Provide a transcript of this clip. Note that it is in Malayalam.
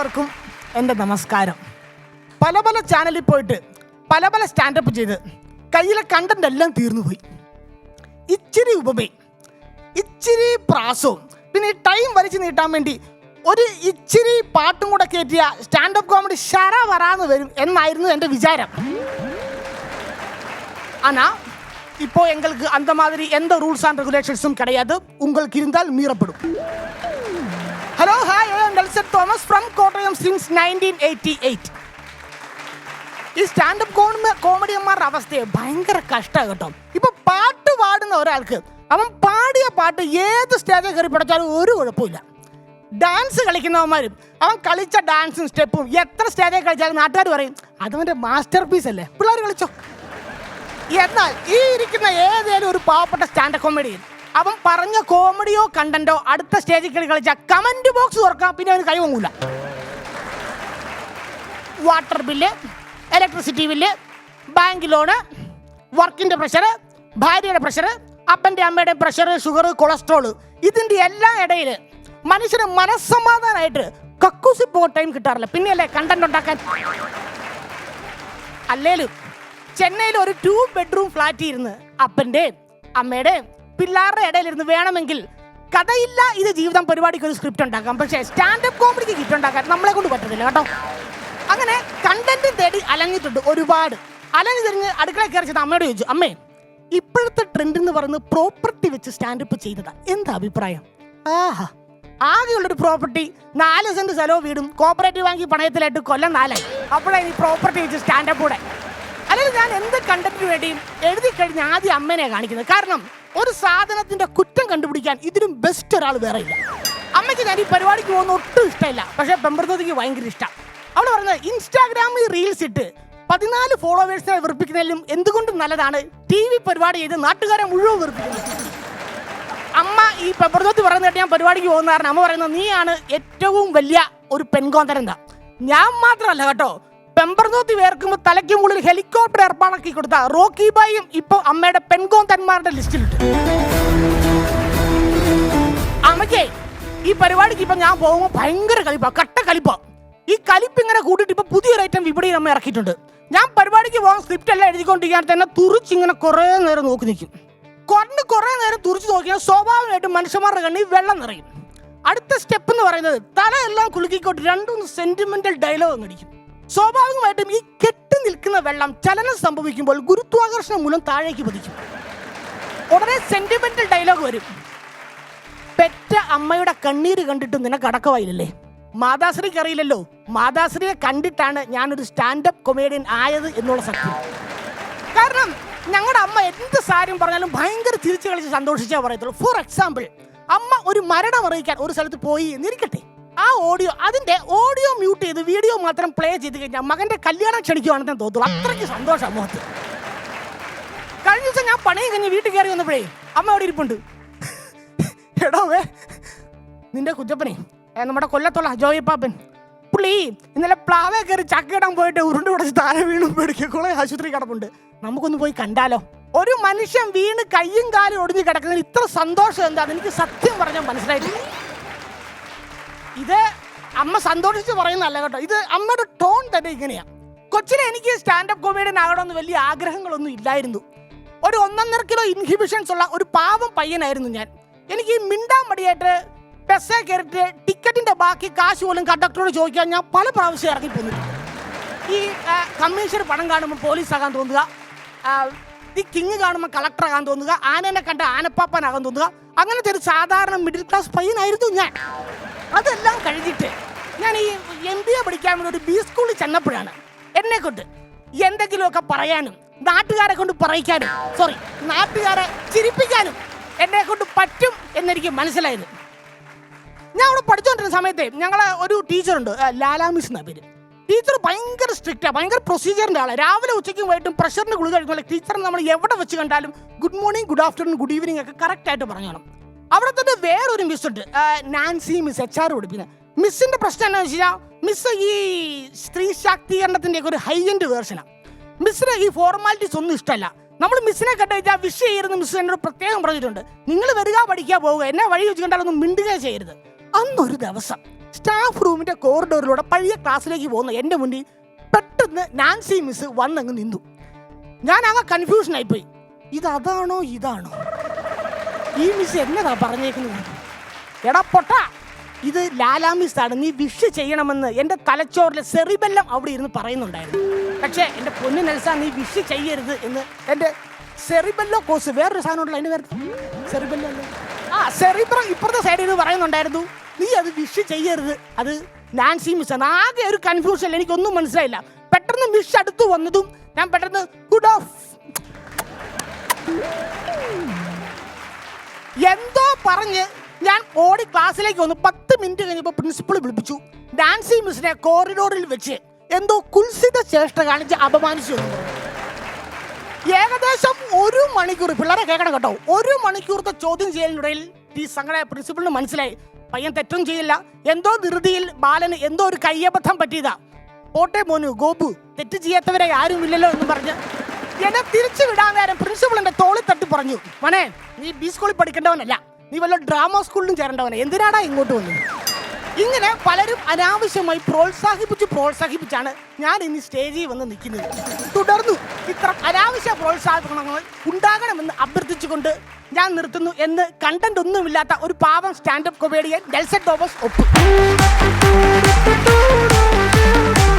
എല്ലാവർക്കും എന്റെ നമസ്കാരം. പല പല ചാനലിൽ പോയിട്ട് പല പല സ്റ്റാൻഡപ്പ് ചെയ്ത് കയ്യിലെ കണ്ടന്റ് എല്ലാം തീർന്നുപോയി ഇച്ചിരി ഉപമേ ഇച്ചിരി പ്രാസവും പിന്നെ ഈ ടൈം വലിച്ചു നീട്ടാൻ വേണ്ടി ഒരു ഇച്ചിരി പാട്ടും കൂടെ കയറ്റിയ സ്റ്റാൻഡപ്പ് കോമഡി ശര വരാന്ന് വരും എന്നായിരുന്നു എന്റെ വിചാരം. ആനാ ഇപ്പോൾ എങ്ങൾക്ക് അന്തമാതിരി എന്ത് റൂൾസ് ആൻഡ് റെഗുലേഷൻസും കിടയാതെ ഉങ്ങൾക്ക് ഇരുന്നാൽ മീറപ്പെടും. Hello hi Delson Thomas from Kottayam since nineteen eighty eight ഈ സ്റ്റാൻഡപ്പ് കോമഡി കോമഡിയന്മാരുടെ അവസ്ഥയെ ഭയങ്കര കഷ്ടമാണ് കേട്ടോ. ഇപ്പൊ പാട്ട് പാടുന്ന ഒരാൾക്ക് അവൻ പാടിയ പാട്ട് ഏത് സ്റ്റേജിൽ കയറി പഠിച്ചാലും ഒരു കുഴപ്പമില്ല. ഡാൻസ് കളിക്കുന്നവന്മാരും അവൻ കളിച്ച ഡാൻസും സ്റ്റെപ്പും എത്ര സ്റ്റേജിൽ കളിച്ചാലും നാട്ടുകാർ പറയും അതവന്റെ മാസ്റ്റർ പീസ് അല്ലേ? പിള്ളേർ കളിച്ചോ. എന്നാൽ ഈ ഇരിക്കുന്ന ഏതേലും ഒരു പാവപ്പെട്ട സ്റ്റാൻഡപ്പ് കോമഡിയിൽ അവൻ പറഞ്ഞ കോമഡിയോ കണ്ടന്റോ അടുത്ത സ്റ്റേജിൽ കളി കളിച്ച കമന്റ് ബോക്സ് തുറക്കാം പിന്നെ അവന് കൈവങ്ങൂല water bill electricity bill bank loan വർക്കിന്റെ പ്രഷർ ഭാര്യയുടെ പ്രഷർ അപ്പന്റെ അമ്മയുടെ പ്രഷർ ഷുഗർ കൊളസ്ട്രോൾ ഇതിന്റെ എല്ലാ ഇടയിൽ മനുഷ്യന് മനസ്സമാധാനമായിട്ട് കക്കൂസി പോ ടൈം കിട്ടാറില്ല. പിന്നെ അല്ലേ കണ്ടന്റ് ഉണ്ടാക്കാൻ? അല്ലേലും ചെന്നൈയിൽ ഒരു ടു ബെഡ്റൂം ഫ്ലാറ്റ് ഇരുന്ന് അപ്പന്റെ അമ്മയുടെ പിള്ളേരുടെ ഇടയിലിരുന്ന് വേണമെങ്കിൽ കഥയില്ല ഇത് ജീവിതം പരിപാടിക്ക് ഒരു സ്ക്രിപ്റ്റ് ഉണ്ടാക്കാം. പക്ഷേ സ്റ്റാൻഡപ്പ് കോമഡിക്ക് കിറ്റ് ഉണ്ടാക്കാൻ നമ്മളെ കൊണ്ട് പറ്റത്തില്ല കേട്ടോ. അങ്ങനെ കണ്ടന്റ് തേടി അലഞ്ഞിട്ടുണ്ട് ഒരുപാട്. അലഞ്ഞു തിരിഞ്ഞ് അടുക്കള കയറി ചെന്ന് അമ്മയോട് ചോദിച്ചു അമ്മേ ഇപ്പോഴത്തെ ട്രെൻഡ് എന്ന് പറയുന്നത് പ്രോപ്പർട്ടി വെച്ച് സ്റ്റാൻഡപ്പ് ചെയ്തതാ. എന്താ അഭിപ്രായം? ആഹാ ആകെയുള്ളൊരു പ്രോപ്പർട്ടി നാല് സെന്റ് സ്ഥലവും വീടും കോപ്പറേറ്റീവ് ബാങ്കിൽ പണയത്തിലായിട്ട് കൊല്ലം നാലായി. അപ്പോഴാണ് ഈ പ്രോപ്പർട്ടി വെച്ച് സ്റ്റാൻഡപ്പ് കൂടെ. അല്ലെങ്കിൽ ഞാൻ എന്ത് കണ്ടന്റിന് വേണ്ടിയും എഴുതി കഴിഞ്ഞ ആദ്യം അമ്മനെ കാണിക്കുന്നത്. കാരണം ഒരു സാധനത്തിന്റെ കുറ്റം കണ്ടുപിടിക്കാൻ ഇതിലും ബെസ്റ്റ് ഒരാൾ വേറെ ഇല്ല. അമ്മയ്ക്ക് ഞാൻ ഈ പരിപാടിക്ക് പോകുന്ന ഒട്ടും ഇഷ്ടമില്ല. പക്ഷേ പെമ്പർത്തോതിക്ക് ഭയങ്കര ഇഷ്ടം. അവൾ പറഞ്ഞത് ഇൻസ്റ്റാഗ്രാമിൽ റീൽസ് ഇട്ട് പതിനാല് ഫോളോവേഴ്സിനെ വെറുപ്പിക്കുന്നതിലും എന്തുകൊണ്ടും നല്ലതാണ്. ടി വി പരിപാടി ചെയ്ത് നാട്ടുകാരെ മുഴുവൻ വെറുപ്പിക്കുന്നത് അമ്മ ഈ പെപ്പർത്തോത്തി പറയുന്നത് ഞാൻ പരിപാടിക്ക് പോകുന്ന കാരണം അമ്മ പറയുന്നത് നീയാണ് ഏറ്റവും വലിയ ഒരു പെൺകോന്തരന്ത ഞാൻ മാത്രമല്ല കേട്ടോ പെമ്പർനോത്തി വേർക്കുമ്പോൾ തലയ്ക്ക് മുകളിൽ ഹെലികോപ്റ്റർ ഏർപ്പാടാക്കി കൊടുത്ത റോക്കി ബായും ഇപ്പൊ അമ്മയുടെ പെൺകോന്തന്മാരുടെ ലിസ്റ്റിലുണ്ട്. അമ്മയ്ക്കേ ഈ പരിപാടിക്ക് ഇപ്പൊ ഞാൻ പോകുമ്പോൾ ഭയങ്കര കലിപ്പ കട്ട കലിപ്പ. ഈ കലിപ്പ് ഇങ്ങനെ കൂട്ടിയിട്ട് ഇപ്പൊ പുതിയൊരു ഐറ്റം വിപണിയിൽ അമ്മ ഇറക്കിയിട്ടുണ്ട്. ഞാൻ പരിപാടിക്ക് പോകാൻ സ്ക്രിപ്റ്റ് എല്ലാം എഴുതിക്കൊണ്ടിരിക്കാൻ തന്നെ തുറിച്ചിങ്ങനെ കുറേ നേരം നോക്കി നിൽക്കും. കുറഞ്ഞ് കുറേ നേരം തുറിച്ച് നോക്കിയാൽ സ്വാഭാവികമായിട്ടും മനുഷ്യന്മാരുടെ കണ്ണിൽ വെള്ളം നിറയും. അടുത്ത സ്റ്റെപ്പ് എന്ന് പറയുന്നത് തലയെല്ലാം കുലുക്കിക്കോട്ട് രണ്ടൂന്ന് സെന്റിമെന്റൽ ഡയലോഗ് അടിക്കും. സ്വാഭാവികമായിട്ടും ഈ കെട്ടി നിൽക്കുന്ന വെള്ളം ചലനം സംഭവിക്കുമ്പോൾ ഗുരുത്വാകർഷണം മൂലം താഴേക്ക് പതിക്കും. ഉടനെ സെന്റിമെന്റൽ ഡയലോഗ് വരും. പെറ്റ അമ്മയുടെ കണ്ണീര് കണ്ടിട്ട് നിനക്ക് അടക്കമായില്ലേ? മാതാശ്രീക്ക് അറിയില്ലല്ലോ. മാതാശ്രീയെ കണ്ടിട്ടാണ് ഞാനൊരു സ്റ്റാൻഡപ്പ് കൊമേഡിയൻ ആയത് എന്നുള്ള സത്യം. കാരണം ഞങ്ങളുടെ അമ്മ എന്ത് സാരം പറഞ്ഞാലും ഭയങ്കര തിരിച്ചു കളിച്ച് സന്തോഷിച്ചേ പറയത്തുള്ളൂ. ഫോർ എക്സാമ്പിൾ അമ്മ ഒരു മരണം അറിയിക്കാൻ ഒരു സ്ഥലത്ത് പോയി എന്നിരിക്കട്ടെ. ആ ഓഡിയോ അതിന്റെ ഓഡിയോ മ്യൂട്ട് ചെയ്ത് വീഡിയോ മാത്രം പ്ലേ ചെയ്ത് കഴിഞ്ഞാൽ മകന്റെ കല്യാണം ക്ഷണിക്കുവാണെന്ന് തോന്നുള്ളൂ അത്രയ്ക്ക് സന്തോഷം മുഖത്ത് കഴിഞ്ഞ ദിവസം ഞാൻ പണി കഴിഞ്ഞ് വീട്ടിൽ കയറി വന്നപ്പോഴേ അമ്മ അവിടെ ഇരിപ്പുണ്ട്. എടോ വേ നിന്റെ കുഞ്ഞപ്പനെ നമ്മുടെ കൊല്ലത്തുള്ള അജോയ് പാപ്പൻ. പുള്ളി ഇന്നലെ പ്ലാവേ കയറി ചക്കയിടാൻ പോയിട്ട് ഉരുണ്ട് പിടിച്ച് താഴെ പേടിക്കുക പേടിക്കുള്ള ആശുപത്രി കിടപ്പുണ്ട്. നമുക്കൊന്ന് പോയി കണ്ടാലോ? ഒരു മനുഷ്യൻ വീണ് കയ്യും കാലും ഒടിഞ്ഞ് കിടക്കുന്നതിന് ഇത്ര സന്തോഷം എന്താ എനിക്ക് സത്യം പറഞ്ഞാൽ മനസ്സിലായിട്ടില്ല. ഇത് അമ്മ സന്തോഷിച്ച് പറയുന്നതല്ല കേട്ടോ. ഇത് അമ്മയുടെ ടോൺ തന്നെ ഇങ്ങനെയാ. കൊച്ചിനെ എനിക്ക് സ്റ്റാൻഡപ്പ് കോമഡിയൻ ആകണമെന്ന് വലിയ ആഗ്രഹങ്ങളൊന്നും ഇല്ലായിരുന്നു. ഒരു ഒന്നൊന്നര കിലോ ഇൻഹിബിഷൻസ് ഉള്ള ഒരു പാവം പയ്യനായിരുന്നു ഞാൻ. എനിക്ക് മിണ്ടാൻ മടിയായിട്ട് ബസ്സേ കയറിയിട്ട് ടിക്കറ്റിന്റെ ബാക്കി കാശ് പോലും കണ്ടക്ടറോട് ചോദിക്കാൻ ഞാൻ പല പ്രാവശ്യം ഇറങ്ങി പോന്നിട്ടുണ്ട്. ഈ കമ്മീഷൻ പണം കാണുമ്പോൾ പോലീസ് ആകാൻ തോന്നുക. ഈ കിങ് കാണുമ്പോൾ കളക്ടർ ആകാൻ തോന്നുക. ആനനെ കണ്ട ആനപ്പാപ്പനാകാൻ തോന്നുക. അങ്ങനത്തെ ഒരു സാധാരണ മിഡിൽ ക്ലാസ് പയ്യനായിരുന്നു ഞാൻ. അതെല്ലാം കഴിഞ്ഞിട്ട് ഞാൻ ഈ എം ബി എ പഠിക്കാൻ വേണ്ടി ഒരു ബി സ്കൂളിൽ ചെന്നപ്പോഴാണ്. എന്നെ കൊണ്ട് എന്തെങ്കിലുമൊക്കെ പറയാനും നാട്ടുകാരെ കൊണ്ട് പറയിക്കാനും സോറി നാട്ടുകാരെ ചിരിപ്പിക്കാനും എന്നെ കൊണ്ട് പറ്റും എന്നെനിക്ക് മനസ്സിലായത്. ഞാൻ അവിടെ പഠിച്ചുകൊണ്ടിരുന്ന സമയത്തെ ഞങ്ങളെ ഒരു ടീച്ചറുണ്ട് ലാലാ മിസ് എന്നാ പേര്. ടീച്ചർ ഭയങ്കര സ്ട്രിക്റ്റാണ് ഭയങ്കര പ്രൊസീജിയറിന്റെ ആളാണ് രാവിലെ ഉച്ചയ്ക്കും വൈകിട്ടും പ്രഷറിന് ഗുളിക കഴിക്കുമ്പോൾ ടീച്ചറിന് നമ്മൾ എവിടെ വെച്ച് കണ്ടാലും good morning good afternoon good evening ഒക്കെ കറക്റ്റായിട്ട് പറഞ്ഞോണം. അവിടെ തന്നെ വേറൊരു മിസ് ഉണ്ട്. നാൻസി മിസ് എച്ച് ആർ പഠിപ്പിക്കുന്നത് മിസ്സിന്റെ പ്രശ്നം എന്താണെന്ന് വെച്ചാൽ മിസ് ഈ സ്ത്രീ ശാക്തീകരണത്തിന്റെ ഒരു ഹൈ എൻഡ് വേർഷനാണ് മിസ്സിന് ഈ ഫോർമാലിറ്റീസ് ഒന്നും ഇഷ്ടമല്ല. നമ്മൾ മിസ്സിനെ കണ്ടു കഴിഞ്ഞാൽ വിഷ് ചെയ്യരുത് മിസ് എന്നോട് പ്രത്യേകം പറഞ്ഞിട്ടുണ്ട്. നിങ്ങൾ വരിക പഠിക്കാൻ പോവുക എന്നെ വഴി വെച്ച് കണ്ടാലൊന്നും മിണ്ടുക ചെയ്യരുത്. അന്നൊരു ദിവസം സ്റ്റാഫ് റൂമിന്റെ കോറിഡോറിലൂടെ പഴയ ക്ലാസ്സിലേക്ക് പോകുന്ന എന്റെ മുന്നിൽ പെട്ടെന്ന് നാൻസി മിസ് വന്നങ്ങ് നിന്നു. ഞാൻ അങ്ങ് കൺഫ്യൂഷൻ ആയിപ്പോയി. ഇത് അതാണോ ഇതാണോ? ഈ മിസ് എന്നതാ പറഞ്ഞേക്കുന്നത്? എടാ പൊട്ട ഇത് ലാലാ ആണ് നീ വിഷ് ചെയ്യണമെന്ന് എന്റെ തലച്ചോറിലെ സെറിബെല്ലം അവിടെ ഇരുന്ന് പറയുന്നുണ്ടായിരുന്നു. പക്ഷേ എന്റെ പൊന്നു നെൽസ നീ വിഷ് ചെയ്യരുത് എന്ന് എന്റെ സെറിബെല്ലോ കോസ് വേറൊരു സാധനമുണ്ടല്ലോ അതിന്റെ പേര്. സെറിബെല്ലോ അല്ലേ? ആ സെറിബ്രം ഇപ്പുറത്തെ സൈഡിൽ നിന്ന് പറയുന്നുണ്ടായിരുന്നു. നീ അത് വിഷ് ചെയ്യരുത്. അത് നാൻസി മിസ് ആണ് ആകെ ഒരു കൺഫ്യൂഷൻ എനിക്കൊന്നും മനസ്സിലായില്ല. പെട്ടെന്ന് മിഷ് അടുത്ത് വന്നതും ഞാൻ പെട്ടെന്ന് ഗുഡ് ഓഫ് എന്തോ പറഞ്ഞ് ഞാൻ ഓടി ക്ലാസ്സിലേക്ക് വന്നു പത്ത് മിനിറ്റ് കഴിഞ്ഞപ്പോൾ പ്രിൻസിപ്പൾ വിളിപ്പിച്ചു. ഡാൻസി മിസ്സിനെ കോറിഡോറിൽ വെച്ച് എന്തോ കുൽസിത ചേഷ്ട കാണിച്ച് അപമാനിച്ചു. ഏകദേശം ഒരു മണിക്കൂർ പിള്ളേരെ കേൾക്കണം കേട്ടോ. ഒരു മണിക്കൂറത്തെ ചോദ്യം ചെയ്യലിനിടയിൽ ഈ സംഘടന പ്രിൻസിപ്പളിന് മനസ്സിലായി. പയ്യൻ തെറ്റും ചെയ്യില്ല. എന്തോ ധൃതിയിൽ ബാലന് എന്തോ ഒരു കയ്യബദ്ധം പറ്റിയതാ. പോട്ടെ മോനു ഗോപു തെറ്റ് ചെയ്യാത്തവരെ ആരുമില്ലല്ലോ എന്ന് പറഞ്ഞ് എന്നെ തിരിച്ചു വിടാൻ നേരം തട്ടി പറഞ്ഞു. മനെ നീ ബി സ്കൂളിൽ പഠിക്കേണ്ടവനല്ല. നീ വല്ല ഡ്രാമ സ്കൂളിലും ചേരേണ്ടവനെ. എന്തിനാടാ ഇങ്ങോട്ട് വന്നത് ഇങ്ങനെ പലരും അനാവശ്യമായി പ്രോത്സാഹിപ്പിച്ച് പ്രോത്സാഹിപ്പിച്ചാണ് ഞാൻ ഇന്ന് സ്റ്റേജിൽ വന്ന് നിൽക്കുന്നത്. തുടർന്നു ഇത്ര അനാവശ്യ പ്രോത്സാഹനങ്ങൾ ഉണ്ടാകണമെന്ന് അഭ്യർത്ഥിച്ചുകൊണ്ട് ഞാൻ നിർത്തുന്നു എന്ന് കണ്ടന്റ് ഒന്നുമില്ലാത്ത ഒരു പാവം സ്റ്റാൻഡപ്പ് കൊമേഡിയൻ ഡെൽസെ തോമസ് ഒപ്പ്.